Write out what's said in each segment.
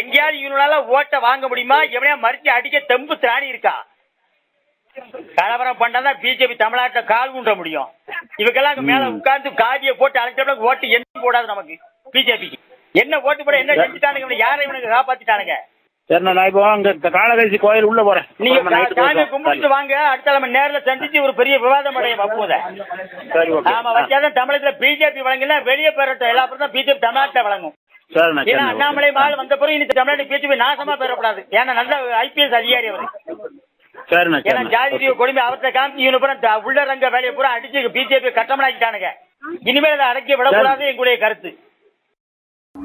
எங்கேயாவது இவனால ஓட்ட வாங்க முடியுமா? எவனையா மறிச்சு அடிக்க தெம்பு திராணி இருக்கா? கலவரம் பண்ணாதான் பிஜேபி தமிழ்நாட்டுல கால் ஊன்ற முடியும். இவங்கெல்லாம் மேல உட்கார்ந்து காதியை போட்டு அழைச்சோம்னா ஓட்டு என்ன போடாது நமக்கு? பிஜேபிக்கு என்ன ஓட்டு போட என்ன செஞ்சுட்டானுங்க இவனை? யாரை இவனுக்கு காப்பாத்திட்டானுங்க? சரி நான் இப்போ அங்க காலகட்சி கோயில் உள்ள போறேன். நீங்க சாமி கும்பிட்டு வாங்க. அடுத்த நம்ம நேர்ல சந்திச்சு ஒரு பெரிய விவாதம் சரி ஓகே. ஆமா வச்சாதான் தமிழகத்துல பிஜேபி வழங்கல வெளியே பெறட்டும் எல்லா பிஜேபி தமிழ்நாட்டுல வழங்கும். ஏன்னா சரி அண்ணாமலை மால் வந்த பிறகு இன்னைக்கு தமிழ்நாடு பிஜேபி நாசமா பெறக்கூடாது ஏன்னா நல்ல ஐபிஎஸ் அதிகாரி அவர் சரிண்ணா ஏன்னா சரிண்ணா ஜாதி கொடுமை அவர்த்த காமிச்சு இவனு பூரா த- உள்ளரங்க வேலையை பூரா அடிச்சு பிஜேபி கட்டமனாக்கிட்டானுங்க இனிமேல் அதை அடக்கி விடக்கூடாது எங்களுடைய கருத்து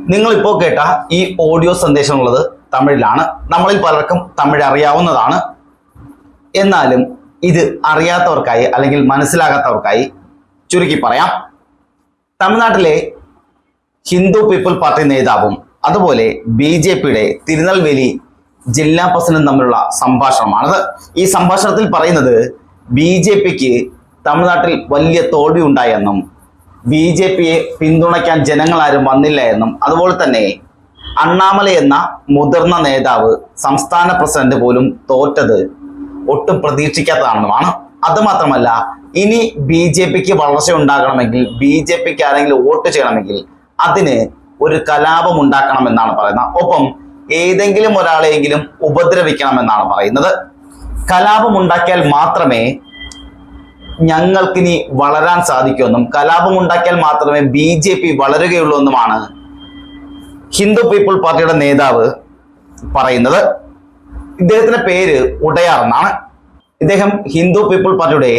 നിങ്ങൾ ഇപ്പോൾ കേട്ട ഈ ഓഡിയോ സന്ദേശം ഉള്ളത് തമിഴിലാണ് നമ്മളിൽ പലർക്കും തമിഴ് അറിയാവുന്നതാണ് എന്നാലും ഇത് അറിയാത്തവർക്കായി അല്ലെങ്കിൽ മനസ്സിലാകാത്തവർക്കായി ചുരുക്കി പറയാം തമിഴ്നാട്ടിലെ ഹിന്ദു പീപ്പിൾ പാർട്ടി നേതാവും അതുപോലെ ബി ജെ പിയുടെ തിരുനെൽവേലി ജില്ലാ പ്രസിഡന്റും തമ്മിലുള്ള സംഭാഷണമാണത്. ഈ സംഭാഷണത്തിൽ പറയുന്നത് ബി ജെ പിക്ക് തമിഴ്നാട്ടിൽ വലിയ തോൽവി ഉണ്ടായെന്നും ബി ജെ പിയെ പിന്തുണയ്ക്കാൻ ജനങ്ങളാരും വന്നില്ല എന്നും അതുപോലെ തന്നെ അണ്ണാമല എന്ന മുതിർന്ന നേതാവ് സംസ്ഥാന പ്രസിഡന്റ് പോലും തോറ്റത് ഒട്ടും പ്രതീക്ഷിക്കാത്തതാണെന്നുമാണ്. അതുമാത്രമല്ല ഇനി ബി ജെ പിക്ക് വളർച്ച ഉണ്ടാകണമെങ്കിൽ ബി ജെ പിക്ക് ആരെങ്കിലും വോട്ട് ചെയ്യണമെങ്കിൽ അതിന് ഒരു കലാപം ഉണ്ടാക്കണമെന്നാണ് പറയുന്നത്. ഒപ്പം ഏതെങ്കിലും ഒരാളെയെങ്കിലും ഉപദ്രവിക്കണമെന്നാണ് പറയുന്നത്. കലാപം ഉണ്ടാക്കിയാൽ മാത്രമേ ഞങ്ങൾക്കിനി വളരാൻ സാധിക്കുമെന്നും കലാപം ഉണ്ടാക്കിയാൽ മാത്രമേ ബി ജെ പി വളരുകയുള്ളൂ എന്നുമാണ് ഹിന്ദു പീപ്പിൾ പാർട്ടിയുടെ നേതാവ് പറയുന്നത്. ഇദ്ദേഹത്തിന്റെ പേര് ഉടയാർ എന്നാണ്. ഇദ്ദേഹം ഹിന്ദു പീപ്പിൾ പാർട്ടിയുടെ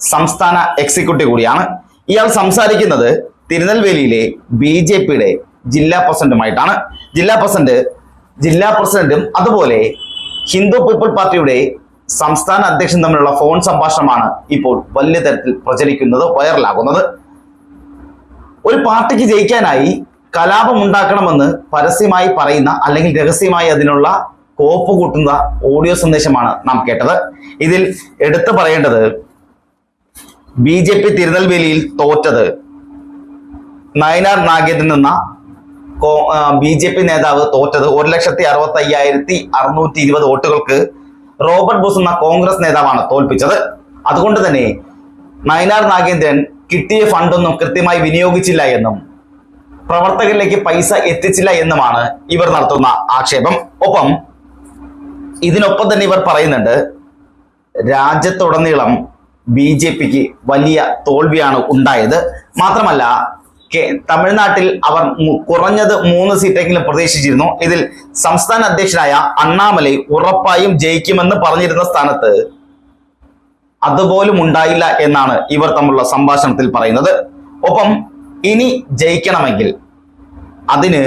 സംസ്ഥാന എക്സിക്യൂട്ടീവ് കൂടിയാണ്. ഇയാൾ സംസാരിക്കുന്നത് തിരുനെൽവേലിയിലെ ബി ജെ പിയുടെ ജില്ലാ പ്രസിഡന്റുമായിട്ടാണ്. ജില്ലാ പ്രസിഡന്റ് ജില്ലാ പ്രസിഡന്റും അതുപോലെ ഹിന്ദു പീപ്പിൾ പാർട്ടിയുടെ സംസ്ഥാന അധ്യക്ഷൻ തമ്മിലുള്ള ഫോൺ സംഭാഷണമാണ് ഇപ്പോൾ വലിയ തരത്തിൽ പ്രചരിക്കുന്നത് വൈറലാകുന്നത്. ഒരു പാർട്ടിക്ക് ജയിക്കാനായി കലാപം ഉണ്ടാക്കണമെന്ന് പരസ്യമായി പറയുന്ന അല്ലെങ്കിൽ രഹസ്യമായി അതിനുള്ള കോപ്പ് കൂട്ടുന്ന ഓഡിയോ സന്ദേശമാണ് നാം കേട്ടത്. ഇതിൽ എടുത്തു പറയേണ്ടത് ബി ജെ പി തിരുനെൽവേലിയിൽ തോറ്റത് നയനാർ നാഗേന്ദ്രൻ എന്ന ബി ജെ പി നേതാവ് തോറ്റത് ഒരു ലക്ഷത്തി അറുപത്തി അയ്യായിരത്തി അറുന്നൂറ്റി ഇരുപത് വോട്ടുകൾക്ക് റോബർട്ട് ബോസ് എന്ന കോൺഗ്രസ് നേതാവാണ് തോൽപ്പിച്ചത്. അതുകൊണ്ട് തന്നെ നയനാർ നാഗേന്ദ്രൻ കിട്ടിയ ഫണ്ടൊന്നും കൃത്യമായി വിനിയോഗിച്ചില്ല എന്നും പ്രവർത്തകരിലേക്ക് പൈസ എത്തിച്ചില്ല എന്നുമാണ് ഇവർ നടത്തുന്ന ആക്ഷേപം. ഒപ്പം ഇതിനൊപ്പം തന്നെ ഇവർ പറയുന്നുണ്ട് രാജ്യത്തുടനീളം ബി ജെ പിക്ക് വലിയ തോൽവിയാണ് ഉണ്ടായത്. മാത്രമല്ല തമിഴ്നാട്ടിൽ അവർ കുറഞ്ഞത് മൂന്ന് സീറ്റെങ്കിലും പ്രതീക്ഷിച്ചിരുന്നു. ഇതിൽ സംസ്ഥാന അധ്യക്ഷനായ അണ്ണാമലൈ ഉറപ്പായും ജയിക്കുമെന്ന് പറഞ്ഞിരുന്ന സ്ഥാനത്ത് അതുപോലും ഉണ്ടായില്ല എന്നാണ് ഇവർ തമ്മിലുള്ള സംഭാഷണത്തിൽ പറയുന്നത്. ഒപ്പം ഇനി ജയിക്കണമെങ്കിൽ അതിന്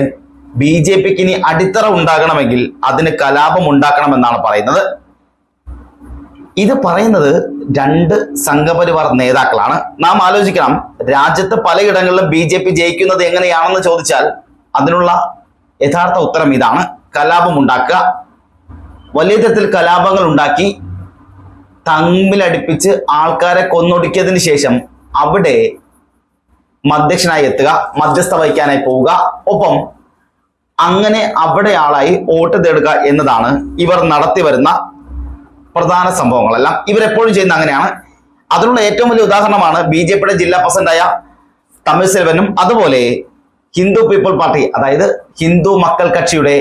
ബി ജെ പിക്ക് ഇനി അടിത്തറ ഉണ്ടാകണമെങ്കിൽ അതിന് കലാപം ഉണ്ടാക്കണമെന്നാണ് പറയുന്നത്. ഇത് പറയുന്നത് രണ്ട് സംഘപരിവാർ നേതാക്കളാണ്. നാം ആലോചിക്കണം രാജ്യത്ത് പലയിടങ്ങളിലും ബി ജെ പി ജയിക്കുന്നത് എങ്ങനെയാണെന്ന് ചോദിച്ചാൽ അതിനുള്ള യഥാർത്ഥ ഉത്തരം ഇതാണ്. കലാപം ഉണ്ടാക്കുക. വലിയ തരത്തിൽ കലാപങ്ങൾ ഉണ്ടാക്കി തമ്മിലടിപ്പിച്ച് ആൾക്കാരെ കൊന്നൊടുക്കിയതിന് ശേഷം അവിടെ മധ്യക്ഷനായി എത്തുക മധ്യസ്ഥ വഹിക്കാനായി പോവുക. ഒപ്പം അങ്ങനെ അവിടെ ആളായി വോട്ട് തേടുക എന്നതാണ് ഇവർ നടത്തി വരുന്ന പ്രധാന സംഭവങ്ങളെല്ലാം ഇവരെപ്പോഴും ചെയ്യുന്ന അങ്ങനെയാണ്. അതിനുള്ള ഏറ്റവും വലിയ ഉദാഹരണമാണ് ബി ജെ പിയുടെ ജില്ലാ പ്രസിഡന്റായ തമിഴ് സെൽവനും അതുപോലെ ഹിന്ദു പീപ്പിൾ പാർട്ടി അതായത് ഹിന്ദു മക്കൾ കക്ഷിയുടെ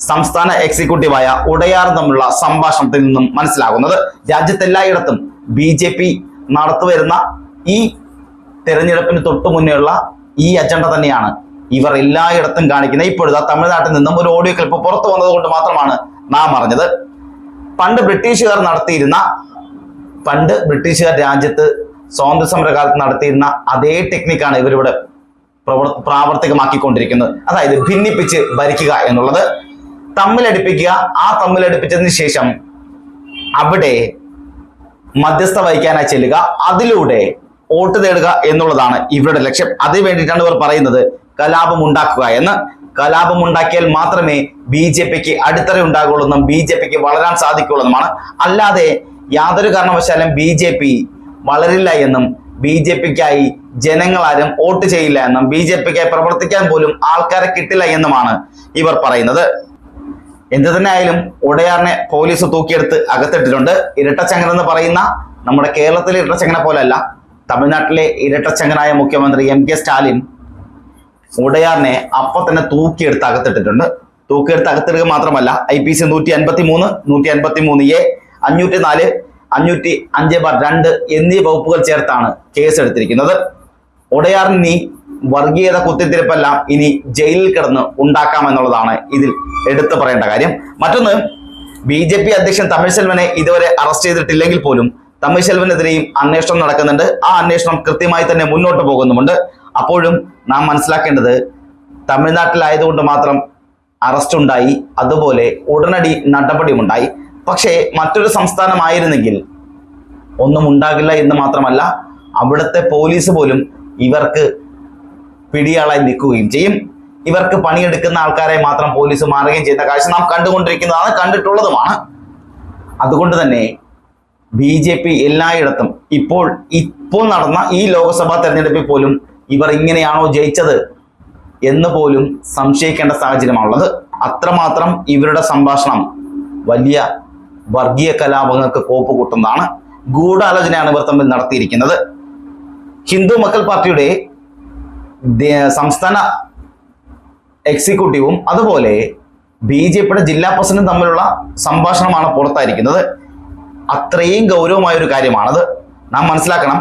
സംസ്ഥാന എക്സിക്യൂട്ടീവായ ഉടയാർ തമ്മിലുള്ള സംഭാഷണത്തിൽ നിന്നും മനസ്സിലാകുന്നത്. രാജ്യത്തെല്ലായിടത്തും ബി ജെ പി നടത്തുവരുന്ന ഈ തെരഞ്ഞെടുപ്പിന് തൊട്ടു മുന്നേയുള്ള ഈ അജണ്ട തന്നെയാണ് ഇവർ എല്ലായിടത്തും കാണിക്കുന്നത്. ഇപ്പോഴത്തെ തമിഴ്നാട്ടിൽ നിന്നും ഒരു ഓഡിയോ ക്ലിപ്പ് പുറത്തു വന്നത് കൊണ്ട് മാത്രമാണ് നാം അറിഞ്ഞത്. പണ്ട് ബ്രിട്ടീഷുകാർ നടത്തിയിരുന്ന പണ്ട് ബ്രിട്ടീഷുകാർ രാജ്യത്ത് സ്വാതന്ത്ര്യ സമരകാലത്ത് നടത്തിയിരുന്ന അതേ ടെക്നിക്കാണ് ഇവരിവിടെ പ്രവർ- പ്രാവർത്തികമാക്കിക്കൊണ്ടിരിക്കുന്നത്. അതായത് ഭിന്നിപ്പിച്ച് ഭരിക്കുക എന്നുള്ളത്. തമ്മിലടിപ്പിക്കുക ആ തമ്മിലടിപ്പിച്ചതിന് ശേഷം അവിടെ മധ്യസ്ഥ വഹിക്കാനായി ചെല്ലുക അതിലൂടെ വോട്ട് തേടുക എന്നുള്ളതാണ് ഇവരുടെ ലക്ഷ്യം. അതിനു വേണ്ടിയിട്ടാണ് ഇവർ പറയുന്നത് കലാപം ഉണ്ടാക്കുക എന്ന്. കലാപം ഉണ്ടാക്കിയാൽ മാത്രമേ ബി ജെ പിക്ക് അടിത്തറ ഉണ്ടാകുള്ളൂ എന്നും ബി ജെ പിക്ക് വളരാൻ സാധിക്കുള്ളൂ എന്നുമാണ് അല്ലാതെ യാതൊരു കാരണവശാലും ബി ജെ പി വളരില്ല എന്നും ബി ജെ പിക്കായി ജനങ്ങളാരും വോട്ട് ചെയ്യില്ല എന്നും ബി ജെ പിക്കായി പ്രവർത്തിക്കാൻ പോലും ആൾക്കാരെ കിട്ടില്ല എന്നുമാണ് ഇവർ പറയുന്നത്. എന്ത് തന്നെ ആയാലും ഉടയാറിനെ പോലീസ് തൂക്കിയെടുത്ത് അകത്തിട്ടിട്ടുണ്ട്. ഇരട്ടച്ചങ്ങൻ എന്ന് പറയുന്ന നമ്മുടെ കേരളത്തിലെ ഇരട്ടച്ചങ്ങനെ പോലെയല്ല തമിഴ്നാട്ടിലെ ഇരട്ടച്ചങ്ങനായ മുഖ്യമന്ത്രി എം കെ സ്റ്റാലിൻ ഉടയാറിനെ അപ്പൊ തന്നെ തൂക്കിയെടുത്ത് അകത്തിട്ടിട്ടുണ്ട്. തൂക്കിയെടുത്ത് അകത്തിടുക മാത്രമല്ല ഐ പി സി നൂറ്റി അൻപത്തി മൂന്ന് നൂറ്റി അൻപത്തി മൂന്ന് എ അഞ്ഞൂറ്റി നാല് അഞ്ഞൂറ്റി അഞ്ച് ബാർ രണ്ട് എന്നീ വകുപ്പുകൾ ചേർത്താണ് കേസ് എടുത്തിരിക്കുന്നത് ഉടയാറിന് വർഗീയത കുത്തിത്തിരിപ്പെല്ലാം ഇനി ജയിലിൽ കിടന്ന് ഉണ്ടാക്കാമെന്നുള്ളതാണ് ഇതിൽ എടുത്തു പറയേണ്ട കാര്യം. മറ്റൊന്ന് ബി ജെ പി അധ്യക്ഷൻ തമിഴ്സെൽവനെ ഇതുവരെ അറസ്റ്റ് ചെയ്തിട്ടില്ലെങ്കിൽ പോലും തമിഴ്സെൽവനെതിരെയും അന്വേഷണം നടക്കുന്നുണ്ട്. ആ അന്വേഷണം കൃത്യമായി തന്നെ മുന്നോട്ട് പോകുന്നുമുണ്ട്. അപ്പോഴും നാം മനസ്സിലാക്കേണ്ടത് തമിഴ്നാട്ടിലായതുകൊണ്ട് മാത്രം അറസ്റ്റ് ഉണ്ടായി അതുപോലെ ഉടനടി നടപടിയുമുണ്ടായി. പക്ഷേ മറ്റൊരു സംസ്ഥാനമായിരുന്നെങ്കിൽ ഒന്നും ഉണ്ടാകില്ല എന്ന് മാത്രമല്ല അവിടുത്തെ പോലീസ് പോലും ഇവർക്ക് പിടിയാളായി നിൽക്കുകയും ചെയ്യും. ഇവർക്ക് പണിയെടുക്കുന്ന ആൾക്കാരെ മാത്രം പോലീസ് മാറുകയും ചെയ്യുന്ന കാഴ്ച നാം കണ്ടുകൊണ്ടിരിക്കുന്നതാണ് കണ്ടിട്ടുള്ളതുമാണ്. അതുകൊണ്ട് തന്നെ ബി ജെ പി എല്ലായിടത്തും ഇപ്പോൾ ഇപ്പോൾ നടന്ന ഈ ലോക്സഭാ തെരഞ്ഞെടുപ്പിൽ പോലും ഇവർ ഇങ്ങനെയാണോ ജയിച്ചത് എന്ന് പോലും സംശയിക്കേണ്ട സാഹചര്യമാണുള്ളത്. അത്രമാത്രം ഇവരുടെ സംഭാഷണം വലിയ വർഗീയ കലാപങ്ങൾക്ക് കോപ്പ് കൂട്ടുന്നതാണ്. ഗൂഢാലോചനയാണ് ഇവർ തമ്മിൽ നടത്തിയിരിക്കുന്നത്. ഹിന്ദു മക്കൾ പാർട്ടിയുടെ സംസ്ഥാന എക്സിക്യൂട്ടീവും അതുപോലെ ബി ജെ പിയുടെ ജില്ലാ പ്രസിഡന്റും തമ്മിലുള്ള സംഭാഷണമാണ് പുറത്തായിരിക്കുന്നത്. അത്രയും ഗൗരവമായ ഒരു കാര്യമാണത്. നാം മനസ്സിലാക്കണം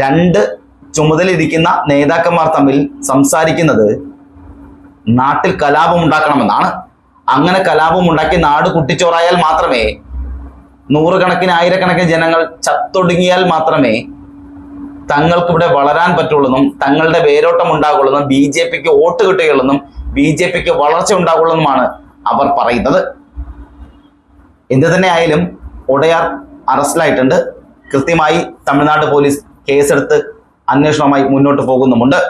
രണ്ട് ചുമതലയിരിക്കുന്ന നേതാക്കന്മാർ തമ്മിൽ സംസാരിക്കുന്നത് നാട്ടിൽ കലാപം ഉണ്ടാക്കണമെന്നാണ്. അങ്ങനെ കലാപം ഉണ്ടാക്കി നാട് കുട്ടിച്ചോറായാൽ മാത്രമേ നൂറുകണക്കിന് ആയിരക്കണക്കിന് ജനങ്ങൾ ചത്തൊടുങ്ങിയാൽ മാത്രമേ തങ്ങൾക്ക് ഇവിടെ വളരാൻ പറ്റുള്ളൂന്നും തങ്ങളുടെ വേരോട്ടം ഉണ്ടാകുള്ളൂന്നും ബി ജെ പിക്ക് വോട്ട് കിട്ടുകയുള്ളെന്നും ബി ജെ പിക്ക് വളർച്ച ഉണ്ടാകുള്ളൂന്നുമാണ് അവർ പറയുന്നത്. എന്ത് തന്നെ ആയാലും ഒടയാർ അറസ്റ്റിലായിട്ടുണ്ട്. കൃത്യമായി തമിഴ്നാട് പോലീസ് കേസെടുത്ത് അന്വേഷണവുമായി മുന്നോട്ട് പോകുന്നുമുണ്ട്.